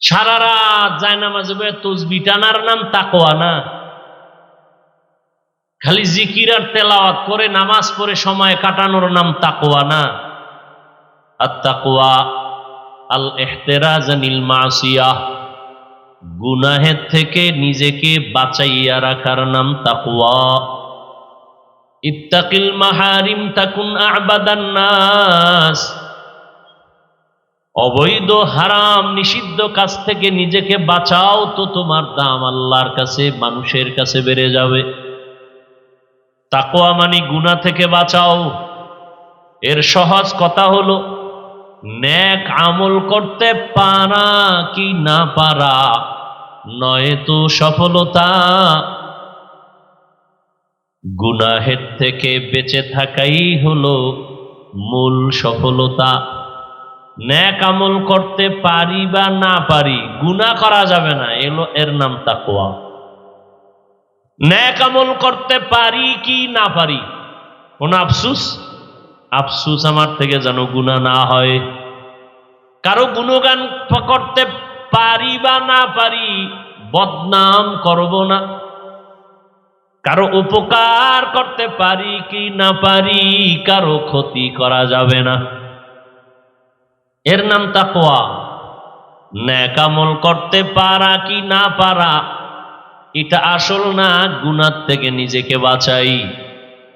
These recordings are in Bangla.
সারা রাত যায় বয়ে তসবি টানার নাম তাকোয়া না। খালি জিকির আর তেলাওয়াত করে নামাজ পড়ে সময় কাটানোর নাম তাকোয়া না। আর তাকোয়া আল এহতেরাজ আনিল মাসিয়া গুনাহের থেকে নিজেকে বাঁচাইয়া রাখার নাম তাকওয়া। ইত্তাকিল মাহারিম তাকুন আবাদান নাস অবৈধ, হারাম, নিষিদ্ধ কাজ থেকে নিজেকে বাঁচাও তো তোমার দাম আল্লাহর কাছে, মানুষের কাছে বেড়ে যাবে। তাকোয়া মানে গুনাহ থেকে বাঁচাও। এর সহজ কথা হলো ন্যাক আমল করতে পারা কি না পারা, নয় তো সফলতা। গুনাহের থেকে বেঁচে থাকাই হলো মূল সফলতা। ন্যাক আমল করতে পারি বা না পারি গুনাহ করা যাবে না এলো এর নাম তাকোয়া ন্যাক আমল করতে পারি কি না পারি? কোন আফসুস? আফসুস আমার থেকে যেন গুণা না হয়। কারও গুণগান করতে পারি বা না পারি, বদনাম করব না। কারও উপকার করতে পারি কি না পারি, কারও ক্ষতি করা যাবে না। এর নাম তাকোয়া ন্যাকামল করতে পারা কি না পারা, এটা আসল না গুনার থেকে নিজেকে বাঁচাই।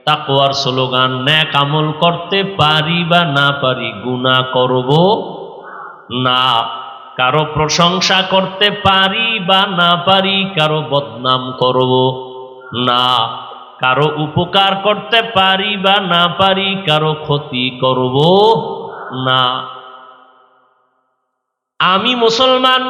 তাকোয়ার স্লোগান, ন্যাক আমল করতে পারি বা না পারি গুণা করব না। কারও প্রশংসা করতে পারি বা না পারি, কারও বদনাম করব না। কারও উপকার করতে পারি বা না পারি, কারও ক্ষতি করব না। আমি মুসলমান,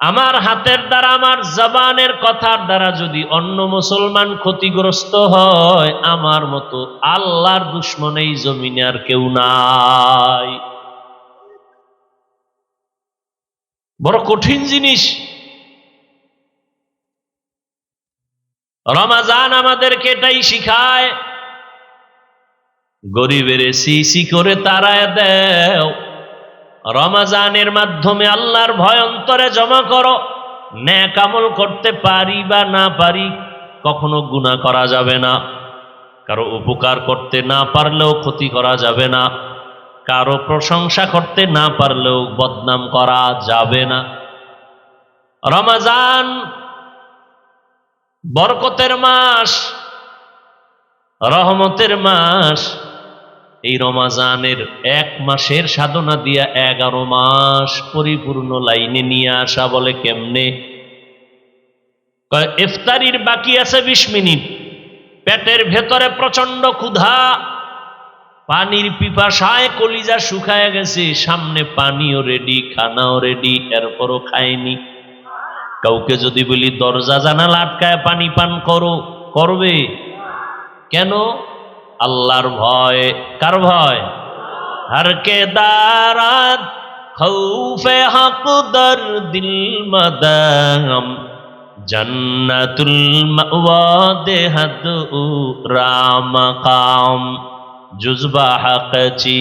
আমার হাতের দ্বারা, আমার জবানের কথার দ্বারা যদি অন্য মুসলমান ক্ষতিগ্রস্ত হয়, আমার মতো আল্লাহর দুশ্মন এই জমিনে আর কেউ নাই। বড় কঠিন জিনিস। রমাজান আমাদেরকে এটাই শিখায়, গরিবের সিসি করে তারায় দেও। রমাজানের মাধ্যমে আল্লাহর ভয় অন্তরে জমা করো। ন্যাক আমল করতে পারি বা না পারি, কখনো গুণা করা যাবে না। কারও উপকার করতে না পারলেও ক্ষতি করা যাবে না। কারও প্রশংসা করতে না পারলেও বদনাম করা যাবে না। রমাজান বরকতের মাস, রহমতের মাস এই রমাজানের এক মাসের সাধনা দিয়া এগারো মাস পরিপূর্ণ লাইনে নিয়ে আসা বলে কেমনে? ইফতারির বাকি আছে বিশ মিনিট। পেটের ভেতরে প্রচণ্ড ক্ষুধা। পানির পিপাসায় কলিজা শুকায় গেছে। সামনে পানিও রেডি খানাও রেডি এরপরও খায়নি। কাউকে যদি বলি, দরজা জানালা আটকায়, পানি পান করো। করবে। কেন? আল্লাহর ভয়, কার ভয়? হরকে দারাত খৌফে হক দর দিল মদম, জন্নতুল মাওয়াদে হদ রাম কাম জুজবা হক চি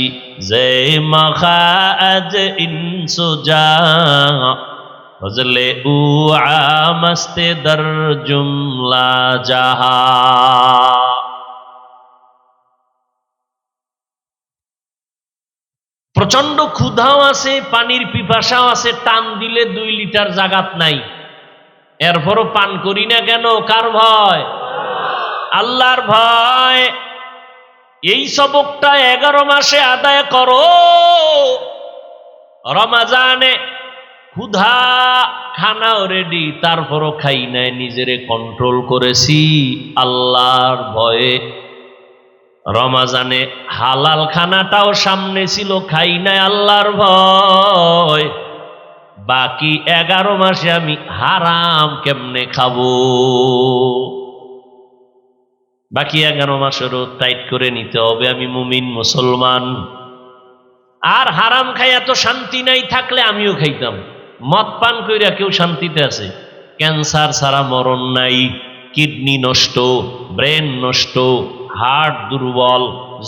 জে মখাজ ইনসুজা ফজলে উ আমস্তে দর জুমলা জাহা প্রচণ্ড ক্ষুধাও আছে, পানির পিপাসাও আছে, টান দিলে দুই লিটার জাগাত নাই। এরপরও পান করি না কেন? কার ভয়? আল্লাহর ভয়। এই সবকটা এগারো মাসে আদায় করো। রমাজানে ক্ষুধা খানাও রেডি তারপরও খাই নাই, নিজেরে কন্ট্রোল করেছি। আল্লাহর ভয়ে রমাজানে হালাল খানাটাও সামনে ছিল, খাই নাই আল্লাহর ভয়। বাকি এগারো মাসে আমি হারাম কেমনে খাব? বাকি এগারো মাসেরও টাইট করে নিতে হবে, আমি মুমিন মুসলমান। আর হারাম খাই এত শান্তি নাই থাকলে আমিও খাইতাম। মদ পান কইরা কেউ শান্তিতে আছে? ক্যান্সার ছাড়া মরণ নাই, কিডনি নষ্ট, ব্রেন নষ্ট হাড় দুর্বল,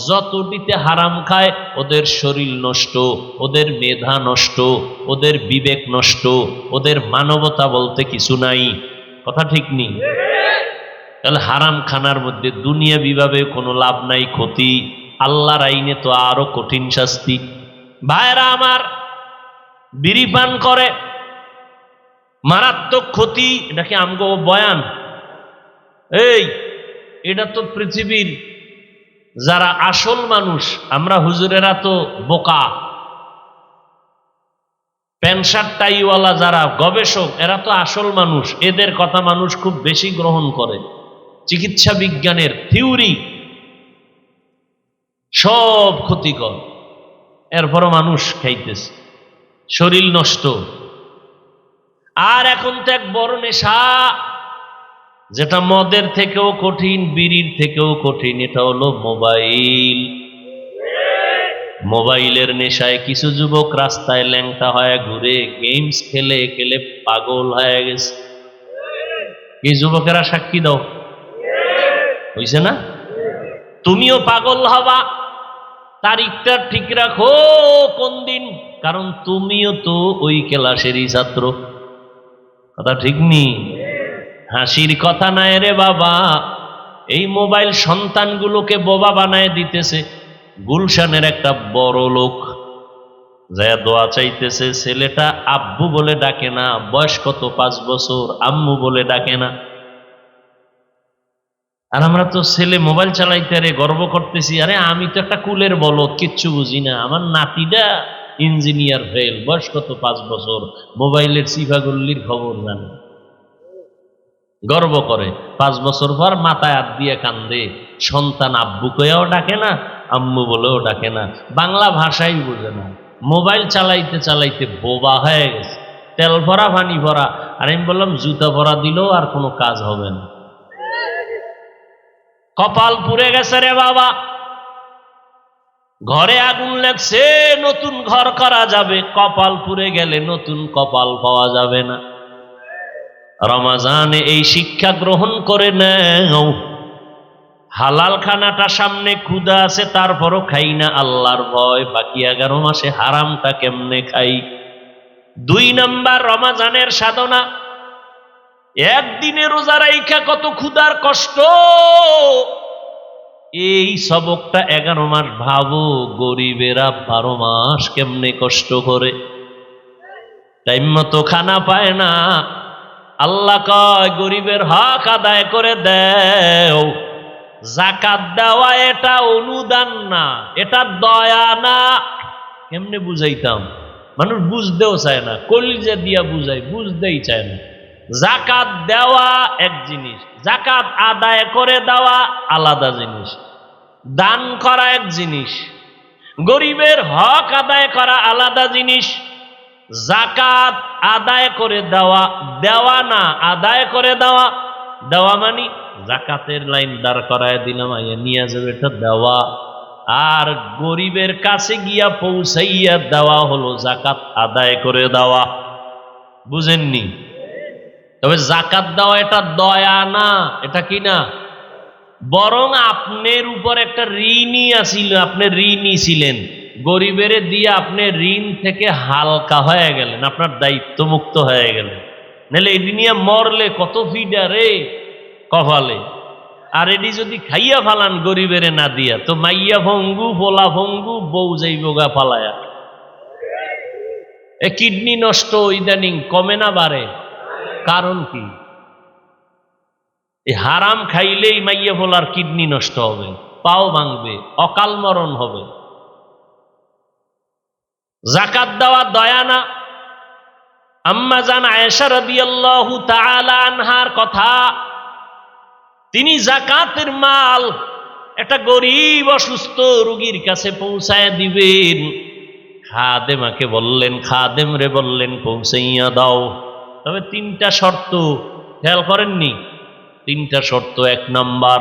যতটিতে হারাম খায়, ওদের শরীর নষ্ট, ওদের মেধা নষ্ট, ওদের বিবেক নষ্ট, ওদের মানবতা বলতে কিছু নাই। কথা ঠিক নেই? তাহলে হারাম খানার মধ্যে দুনিয়া বিভাবে কোনো লাভ নাই, ক্ষতি? আল্লাহর আইনে তো আরও কঠিন শাস্তি। ভাইরা আমার, বিড়ি পান করে, মারাত্মক ক্ষতি, এটা কি আমগো বয়ান? এই এটা তো পৃথিবীর যারা আসল মানুষ, আমরা হুজুরেরা তো বোকা। প্যান্ট শার্ট, টাইওয়ালা যারা গবেষক, এরা তো আসল মানুষ। এদের কথা মানুষ খুব বেশি গ্রহণ করে। চিকিৎসা বিজ্ঞানের থিওরি সব ক্ষতিকর। এরপরও মানুষ খাইতেছে। শরীর নষ্ট। আর এখন তো এক বড় নেশা যেটা মদের থেকেও কঠিন, বিড়ির থেকেও কঠিন, এটা হলো মোবাইল। মোবাইলের নেশায় কিছু যুবক রাস্তায় ল্যাংটা হয়ে ঘুরে, গেমস খেলে খেলে পাগল হয়ে গেছে। এই যুবকেরা সাক্ষী দাও। হইছে না? তুমিও পাগল হবা। তারিখটা ঠিক রাখো কোন দিন, কারণ তুমিও তো ওই ক্লাসেরই ছাত্র। কথা ঠিক নেই? হাসির কথা নাই রে বাবা। এই মোবাইল সন্তানগুলোকে বোবা বানায় দিতেছে। গুলশানের একটা বড় লোক। যা দোয়া চাইতেছে, ছেলেটা আব্বু বলে ডাকে না, বয়স কত? পাঁচ বছর। আম্মু বলে ডাকে না। আর আমরা তো ছেলে মোবাইল চালাইতে আরে গর্ব করতেছি, আরে আমি তো একটা কুলের বলো কিচ্ছু বুঝি না। আমার নাতিটা ইঞ্জিনিয়ার ফেল বয়স কত? পাঁচ বছর। মোবাইলের সিফাগুল্লির খবর জানে। গর্ব করে। পাঁচ বছর পর মাথায় হাত দিয়ে কান্দে। সন্তান আব্বু কয়েও ডাকে না, আম্মু বলেও ডাকে না। বাংলা ভাষাই বোঝে না। মোবাইল চালাইতে চালাইতে বোবা হয়ে গেছে। তেল ভরা, পানি ভরা। আর আমি বললাম, জুতা ভরা দিলেও আর কোনো কাজ হবে না। কপাল পুড়ে গেছে রে বাবা। ঘরে আগুন লাগছে, নতুন ঘর করা যাবে। কপাল পুড়ে গেলে নতুন কপাল পাওয়া যাবে না। রমাজানে এই শিক্ষা গ্রহণ করে নেও। হালাল খানাটা সামনে ক্ষুদা আছে, তারপরও খাই না আল্লাহর ভয়। বাকি এগারো মাসে হারামটা কেমনে খাই? দুই নাম্বার রমাজানের সাধনা। একদিনে রোজা রাইখা কত ক্ষুদার কষ্ট। এই সবকটা এগারো মাস ভাবো, গরিবেরা বারো মাস কেমনে কষ্ট করে। টাইম মতো খানা পায় না। আল্লাহ কয়, গরিবের হক আদায় করে দেও। জাকাত দেওয়া এটা অনুদান না, এটা দয়া না। কেমনে বুঝাইতাম? মানুষ বুঝতেও চায় না, কলিজা দিয়া বুঝাই বুঝতেই চায় না। জাকাত দেওয়া এক জিনিস, জাকাত আদায় করে দেওয়া আলাদা জিনিস, দান করা এক জিনিস, গরিবের হক আদায় করা আলাদা জিনিস জাকাত আদায় করে দেওয়া দেওয়া না আদায় করে দেওয়া দেওয়া মানি? জাকাতের লাইন দাঁড় করায় দিলাম আইয়া নিয়ে যাবে এটা দেওয়া। আর গরিবের কাছে গিয়া পৌঁছাইয়া দেওয়া হলো জাকাত আদায় করে দেওয়া। বুঝেননি? তবে জাকাত দেওয়া এটা দয়া না, এটা কি না? বরং আপনার উপর একটা ঋণই আসিল, আপনি ঋণই ছিলেন। গরিবের দিয়ে আপনি ঋণ থেকে হালকা হয়ে গেলেন, আপনার দায়িত্ব মুক্ত হয়ে গেলেন। নাহলে এটি নিয়ে মরলে কত ফিডা রে কপালে। আর এটি যদি খাইয়া ফালান গরিবেরে না দিয়া, তো মাইয়া ভঙ্গু, পোলা ভঙ্গু, বউ যাইব গা ফালায়া। এ কিডনি নষ্ট ইদানিং কমে না বাড়ে। কারণ কি? এই হারাম খাইলেই মাইয়া ফোলার কিডনি নষ্ট হবে, পাও ভাঙবে, অকাল মরণ হবে। জাকাত দেওয়া দয়া না। আম্মা জান আয়েশা রাদিয়াল্লাহু তাআলা আনহার কথা, তিনি জাকাতের মাল একটা গরিব অসুস্থ রোগীর কাছে পৌঁছায় দিবেন। খাদেমাকে বললেন, খাদেম রে বললেন, পৌঁছাইয়া দাও। তবে তিনটা শর্ত, খেয়াল করেননি? তিনটা শর্ত, এক নাম্বার,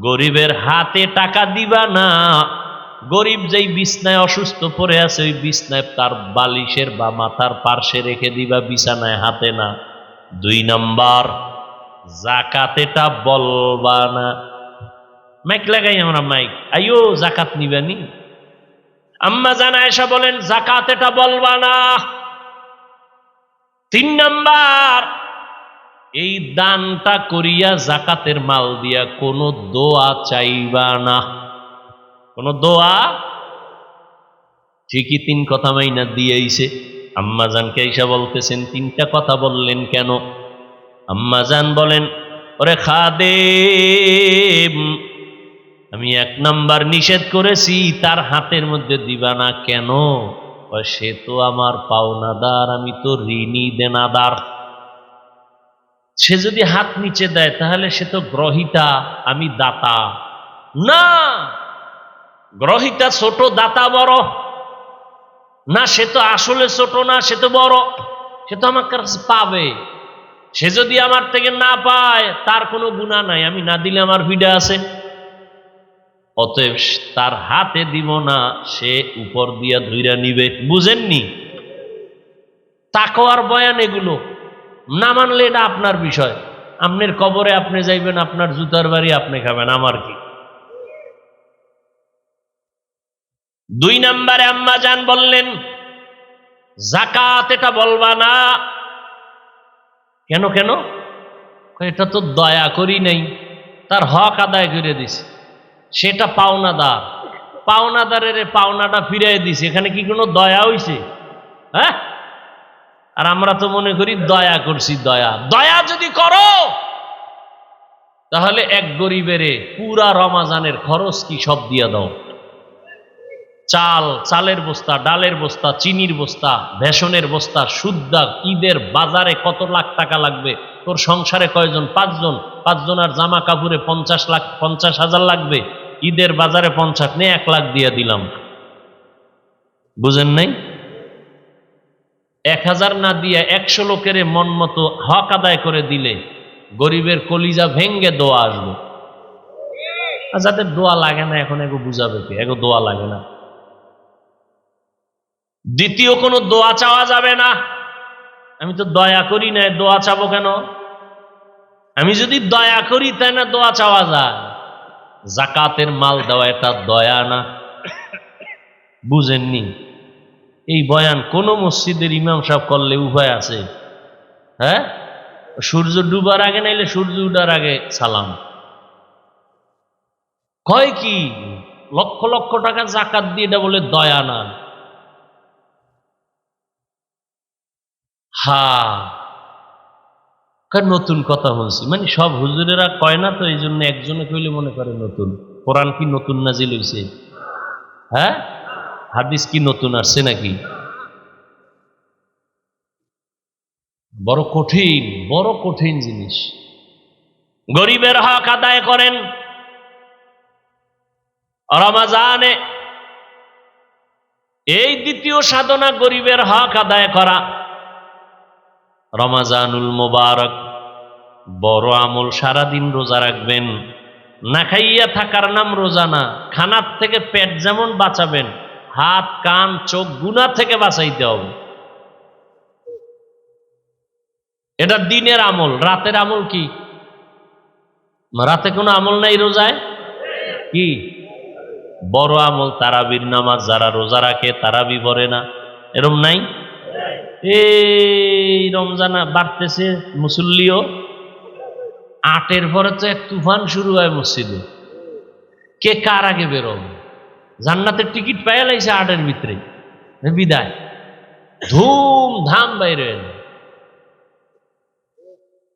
গরিবের হাতে টাকা দিবা না গরিব যেই বিছনায় অসুস্থ পড়ে আছে, ওই বিছনায় তার বালিশের বা মাথার পার্শ্বে রেখে দিবা, বিছানায় হাতে না। দুই নাম্বার জাকাতেটা বলবা না। মাইক লাগাই আমরা মাইক। আইও জাকাত নিবানি আম্মা জানা এসা বলেন, জাকাত এটা বলবা না। তিন নাম্বার, এই দানটা করিয়া জাকাতের মাল দিয়া কোনো দোয়া চাইবা না। কোন দোয়া? ঠিকই তিন কথা মাইনা দিয়েছে আম্মাজানকে ঈশা বলতেছেন, তিনটা কথা বললেন কেন? আম্মাজান বলেন, ওরে খাদে আমি এক নাম্বার নিষেধ করেছি, তার হাতের মধ্যে দিবা না কেন সে তো আমার পাওনাদার, আমি তো ঋণী দেনাদার। সে যদি হাত নিচে দেয়, তাহলে সে তো গ্রহিতা, আমি দাতা। না! গ্রহিতা ছোট দাতা বড়। না, সে তো আসলে ছোট না, সে তো বড়। সে তো আমার কাছে পাবে। সে যদি আমার থেকে না পায়, তার কোনো গুণা নাই। আমি না দিলে আমার ভিডা আছে। অতএব তার হাতে দিব না, সে উপর দিয়া ধুইরা নিবে। বুঝেননি? তাকওয়ার বয়ান এগুলো। না মানলে এটা আপনার বিষয়। আপনার কবরে আপনি যাইবেন, আপনার জুতার বাড়ি আপনি খাবেন, আমার কি? দুই নাম্বারে আম্মা জান বললেন, জাকাত এটা বলবা না। কেন কেন? এটা তো দয়া করি নাই। তার হক আদায় করে দিছে সেটা পাওনাদার। পাওনাদারের পাওনাটা ফিরাই দিছে এখানে কি কোনো দয়া হইছে? হ্যাঁ? আর আমরা তো মনে করি দয়া করছি দয়া। দয়া যদি করো, তাহলে এক গরিবেরে পুরা রমাজানের খরচ কি সব দিয়ে দাও? চাল, চালের বস্তা, ডালের বস্তা, চিনির বস্তা ভেষনের বস্তা সুদ্দা ঈদের বাজারে কত লাখ টাকা লাগবে? তোর সংসারে কয়জন? পাঁচজন। পাঁচজন আর জামা কাপড়ে পঞ্চাশ লাখ, পঞ্চাশ হাজার লাগবে। ঈদের বাজারে পঞ্চাশ নিয়ে এক লাখ দিয়ে দিলাম। বুঝেন নাই? এক হাজার না দিয়ে একশো লোকের মন মতো হক আদায় করে দিলে গরিবের কলিজা ভেঙ্গে দোয়া আসবে। আর যাদের দোয়া লাগে না, এখন এগো বুঝাবে কে? এগো দোয়া লাগে না। দ্বিতীয় কোনো দোয়া চাওয়া যাবে না। আমি তো দয়া করি না, দোয়া চাবো কেন? আমি যদি দয়া করি, তাই না দোয়া চাওয়া যায়? জাকাতের মাল দেওয়া এটা দয়া না। বুঝেননি? এই বয়ান কোন মসজিদের ইমাম সাহেব করলে উভয় আছে। হ্যাঁ? সূর্য ডুবার আগে নাইলে সূর্য উঠার আগে সালাম। কয় কি? লক্ষ লক্ষ টাকা জাকাত দিয়ে এটা বলে দয়া না। হা। নতুন কথা বলছি। মানে সব হুজুরেরা কয় না তো এই জন্য একজনে কইলে মনে করে নতুন। কোরআন কি নতুন নাজিল হইছে? হ্যাঁ? হাদিস কি নতুন আসছে নাকি? বড় কঠিন বড় কঠিন জিনিস। গরিবের হক আদায় করেন। রমাজানে এই দ্বিতীয় সাধনা গরিবের হক আদায় করা। রমাজানুল মোবারক বড় আমল সারাদিন রোজা রাখবেন। না খাইয়া থাকার নাম রোজা না, খানার থেকে পেট যেমন বাঁচাবেন, হাত, কান, চোখ গুনা থেকে বাঁচাইতে হবে। এটা দিনের আমল, রাতের আমল কি? রাতে কোনো আমল নাই রোজায়? কি? বড় আমল তারাবির নামাজ, যারা রোজা রাখে তারাবি পড়ে না, এরম নাই? এই রমজান বাড়তেছে, মুসল্লিও। আটের পরে তো এক তুফান শুরু হয় মসজিদে। কে কার আগে বেরো জান্নাতের টিকিট পাইয়া লাইছে আটের ভিতরে। বিদায়। ধুম ধাম বাইরে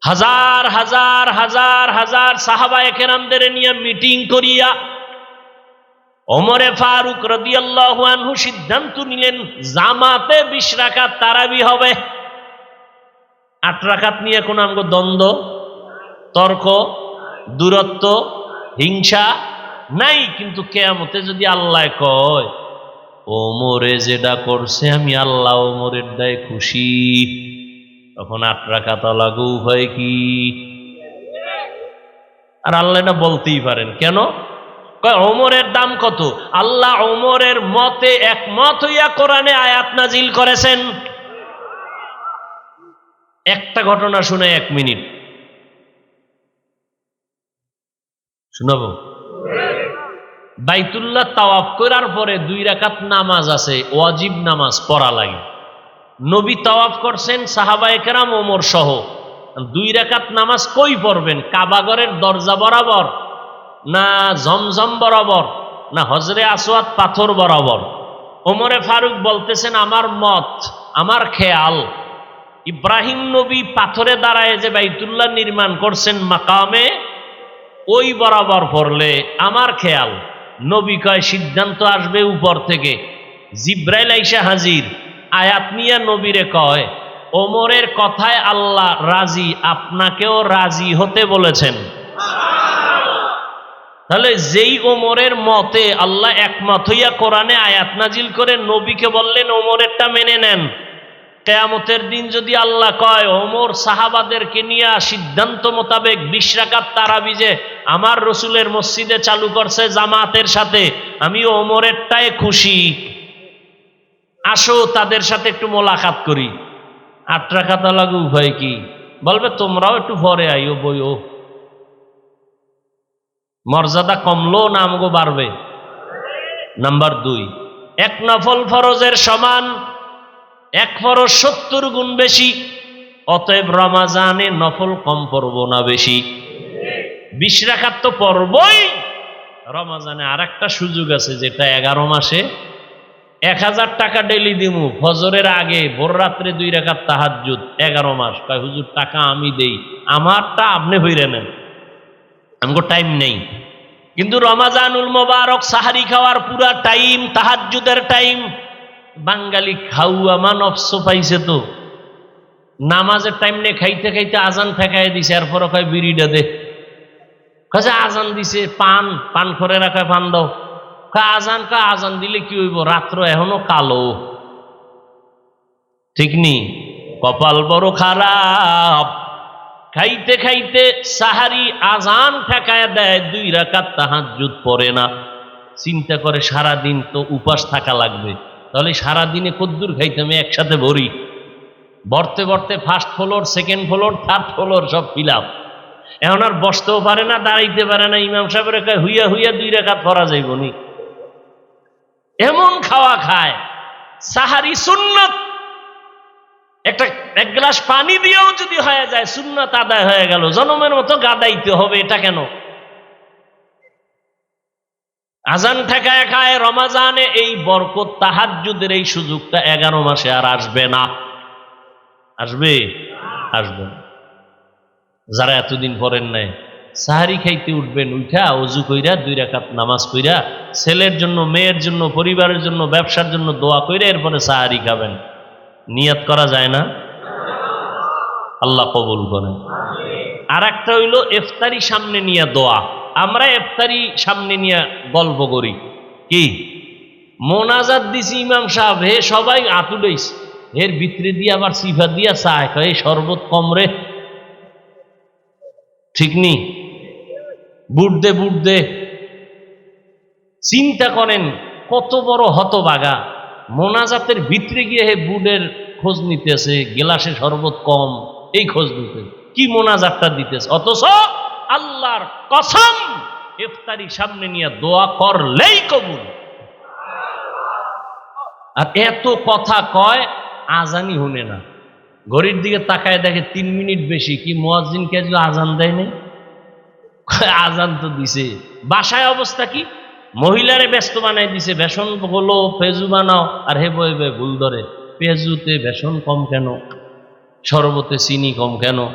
হাজার হাজার হাজার হাজার সাহাবা একেরামদের নিয়ে মিটিং করিয়া ওমরে ফারুক রদিয়াল্লাহু সিদ্ধান্ত নিলেন, জামাতে বিশ রাকাত তারাবি হবে। আট রাকাত নিয়ে কোনো আমগো দ্বন্দ্ব, তর্ক, দূরত্ব, হিংসা নাই, কিন্তু কেয়ামতে যদি আল্লাহ কয়, ওমরে যেটা করছে আমি আল্লাহ ওমরের দায় খুশি তখন আট রাকাত লাগু হয় কি? আর আল্লাহ এটা বলতেই পারেন। কেন? ওমরের দাম কত? আল্লাহ ওমরের মতে একমত হইয়া কোরআনে আয়াত নাজিল করেছেন। একটা ঘটনা শুনে এক মিনিট। শুনাবো? বাইতুল্লাহ তাওয়াফ করার পরে দুই রাকাত নামাজ আছে, ওয়াজিব নামাজ পড়া লাগে। নবী তাওয়াফ করছেন সাহাবা একরাম ওমর সহ। দুই রাকাত নামাজ কই পড়বেন? কাবাগরের দরজা বরাবর? না জমজম বরাবর, না হজরে আসওয়াত পাথর বরাবর। ওমরে ফারুক বলতেছেন, আমার মত, আমার খেয়াল, ইব্রাহিম নবী পাথরে দাঁড়ায় যে বাইতুল্লাহ নির্মাণ করছেন মাকামে, ওই বরাবর পড়লে আমার খেয়াল। নবী কয়, সিদ্ধান্ত আসবে উপর থেকে। জিব্রাইল আইসা হাজির। আয়াত নিয়ে নবীরে কয়, ওমরের কথায় আল্লাহ রাজি, আপনাকেও রাজি হতে বলেছেন। তাহলে যেই ওমরের মতে আল্লাহ একমত হইয়া কোরআনে আয়াত নাজিল করে নবীকে বললেন, ওমরেরটা মেনে নেন। কেয়ামতের দিন যদি আল্লাহ কয়, ওমর সাহাবাদেরকে নিয়ে সিদ্ধান্ত মোতাবেক বিশ রাকাত তারাবিজে আমার রসুলের মসজিদে চালু করছে জামাতের সাথে, আমি ওমরেরটায় খুশি। আসো, তাদের সাথে একটু মোলাকাত করি। আট রাখাত লাগু উভয় কি? বলবে, তোমরাও একটু পরে আইও, বইও। মর্যাদা কমলো না আমগো বাড়বে। নাম্বার দুই, এক নফল ফরজের সমান, এক ফরজ সত্তর গুণ বেশি, অতএব রমাজানে নফল কম পড়ব না বেশি। বিশ রাখার তো পড়বই। রমাজানে আর একটা সুযোগ আছে, যেটা এগারো মাসে। এক হাজার টাকা ডেলি দিমু, ফজরের আগে, ভোর রাত্রে দুই রাখার তাহাজুদ এগারো মাস। কয়, হুজুর, টাকা আমি দেই, আমারটা আপনি হইরে নেন। আমগো টাইম নেই। কিন্তু রমাজানুল মোবারক সাহারি খাওয়ার পুরা টাইম তাহাজুদের টাইম বাঙালি খাওয়া মানবস পাইছে তো। নামাজের টাইম নেই খাইতে খাইতে আজান ঠেকাই দিছে এরপর কয়, বিড়িটা দে। কাজে আজান দিছে, পান পান করে রাখা পান দাও। কয়, আজান কা আজান দিলে কি হইব? রাত্র এখনও কালো। ঠিক নি? কপাল বড় খারাপ। খাইতে খাইতে সাহারি আজান ঠেকায় দেয়, দুই রাকাত তাহাজ্জুদ পড়ে না। চিন্তা করে সারা দিন তো উপাস থাকা লাগবে। তাহলে সারা দিনে কদ্দুর খাইতে আমি একসাথে ভরি। বর্তে বর্তে first floor second floor third floor সব ফিলাম এখন আর বসতেও পারে না, দাঁড়াইতে পারে না। ইমাম সাহেবের হুইয়া হুইয়া, দুই রেখাত পরা যাইব নি? এমন খাওয়া খায়। সাহারি সুন্নত একটা, এক গ্লাস পানি দিয়েও যদি হয়ে যায়, সুন্নত আদায় হয়ে গেল। জনমের মতো গাদাইতে হবে এটা কেন? আজান ঠেকায় খায় রমাজানে এই বরকত তাহাজ্জুদের এই সুযোগটা এগারো মাসে আর আসবে না। আসবে? আসবে। যারা এতদিন পরেন নাই সাহারি খাইতে উঠবেন উঠা অজু কইরা, দুই রাকাত নামাজ কইরা, ছেলের জন্য, মেয়ের জন্য, পরিবারের জন্য, ব্যবসার জন্য দোয়া কইরা এরপরে সাহারি খাবেন। নিয়াত করা যায় না? আল্লাহ কবুল করে আর একটা হইল ইফতারি সামনে নিয়ে দোয়া। আমরা এফতারি সামনে নিয়ে গল্প করি। কি? মোনাজাত দিছি ইমাম সাহেব হে সবাই আতুডইস এর ভিতরে দিয়ে আবার সিফা দিয়া চায় কয়, শরবত কম রে। ঠিক নি? বুট দে বুট দে। চিন্তা করেন কত বড় হতবাগা মোনাজাতের ভিতরে গিয়ে হে বুডের খোঁজ নিতেছে, গেলাসে শরবত কম, এই খোঁজ নিতে কি মোনাজাতটা দিতেছে? অথচ আল্লাহর কসম, ইফতারি সামনে নিয়ে দোয়া করলেই কবুল। আর এত কথা কয় আজানি শুনে না। ঘড়ির দিকে তাকায় দেখে তিন মিনিট বেশি। কি মোয়াজিনকে আজান দেয় নাই? আজান তো দিছে। বাসায় অবস্থা কি? মহিলারে ব্যস্ত বানাই দিছে, বেসন হলো পেজু বানাও, আর হে বইবে ভুল ধরে। পেজুতে বেসন কম কেন? শরবতে চিনি কম কেন?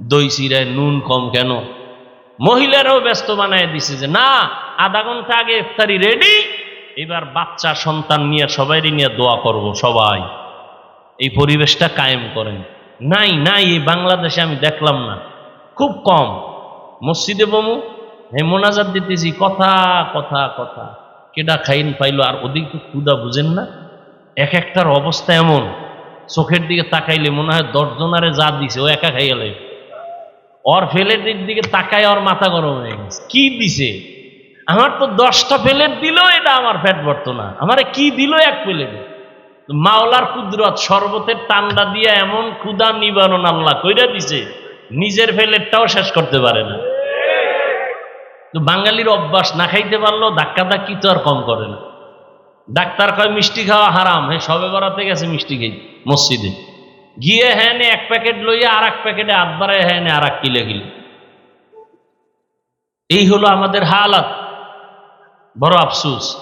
দই চিরায় নুন কম কেন? মহিলারাও ব্যস্ত বানায় দিছে যে, না, আধা ঘণ্টা আগে ইফতারি রেডি এবার বাচ্চা, সন্তান নিয়ে সবাই নিয়ে দোয়া করব সবাই। এই পরিবেশটা কায়েম করেন। নাই নাই, এই বাংলাদেশে আমি দেখলাম না। খুব কম। মসজিদে বমু হে মোনাজাত দিতেছি, কথা কথা কথা। কেডা খাইন পাইলো আর ওদিক তো ক্ষুদা বুঝেন না? এক একটার অবস্থা এমন। চোখের দিকে তাকাইলে মনে হয় দশজনারে যা দিছে, ও একা খাইয়ালে ওর ফেলের দিক তাকায় ওর মাথা গরম হয়ে গেছে। কি দিছে? আমার তো দশটা প্লেট দিল এটা আমার পেট ভরতো না। আমারে কি দিল এক প্লেট মাওলার কুদরত, শরবতের টান্ডা দিয়ে এমন ক্ষুদা নিবারণ আল্লাহ কইরা দিছে, নিজের প্লেটটাও শেষ করতে পারে না। বাঙালির অভ্যাস, না খাইতে পারল ধাক্কা ধাক্কি তো আর কম করে না। ডাক্তার কয়, মিষ্টি খাওয়া হারাম। হ্যাঁ সবে বরাতে গেছে মিষ্টি খেয়ে মসজিদে। গিয়ে হ্যাঁ এক প্যাকেট লইয়া আর এক প্যাকেটে বাড়ায় হ্যাঁ আর এক কিলে কিলে। এই হলো আমাদের হালাত। বড় আফসুস।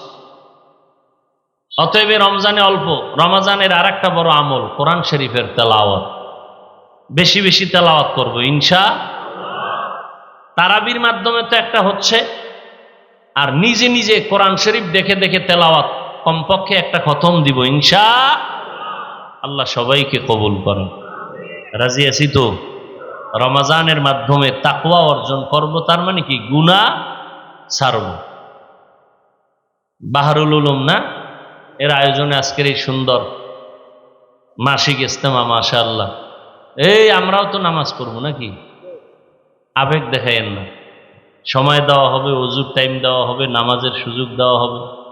অতএব রমজানে অল্প, রমজানের আর একটা বড় আমল, কোরআন শরীফের তেলাওয়াত। বেশি বেশি তেলাওয়াত করব, ইনশা তারাবির মাধ্যমে তো একটা হচ্ছে, আর নিজে নিজে কোরআন শরীফ দেখে দেখে তেলাওয়াত, কমপক্ষে একটা খতম দিব, ইনশা আল্লাহ সবাইকে কবুল করেন। রাজি আছি তো? রমাজানের মাধ্যমে তাকওয়া অর্জন করব, তার মানে কি? গুণা ছাড়ব। বাহারুল উলুম না? এর আয়োজনে আজকের এই সুন্দর মাসিক ইস্তেমা মাশা আল্লাহ এই আমরাও তো নামাজ পড়ব নাকি? আবেগ দেখাইয়েন না। সময় দেওয়া হবে অজুর টাইম দেওয়া হবে নামাজের সুযোগ দেওয়া হবে।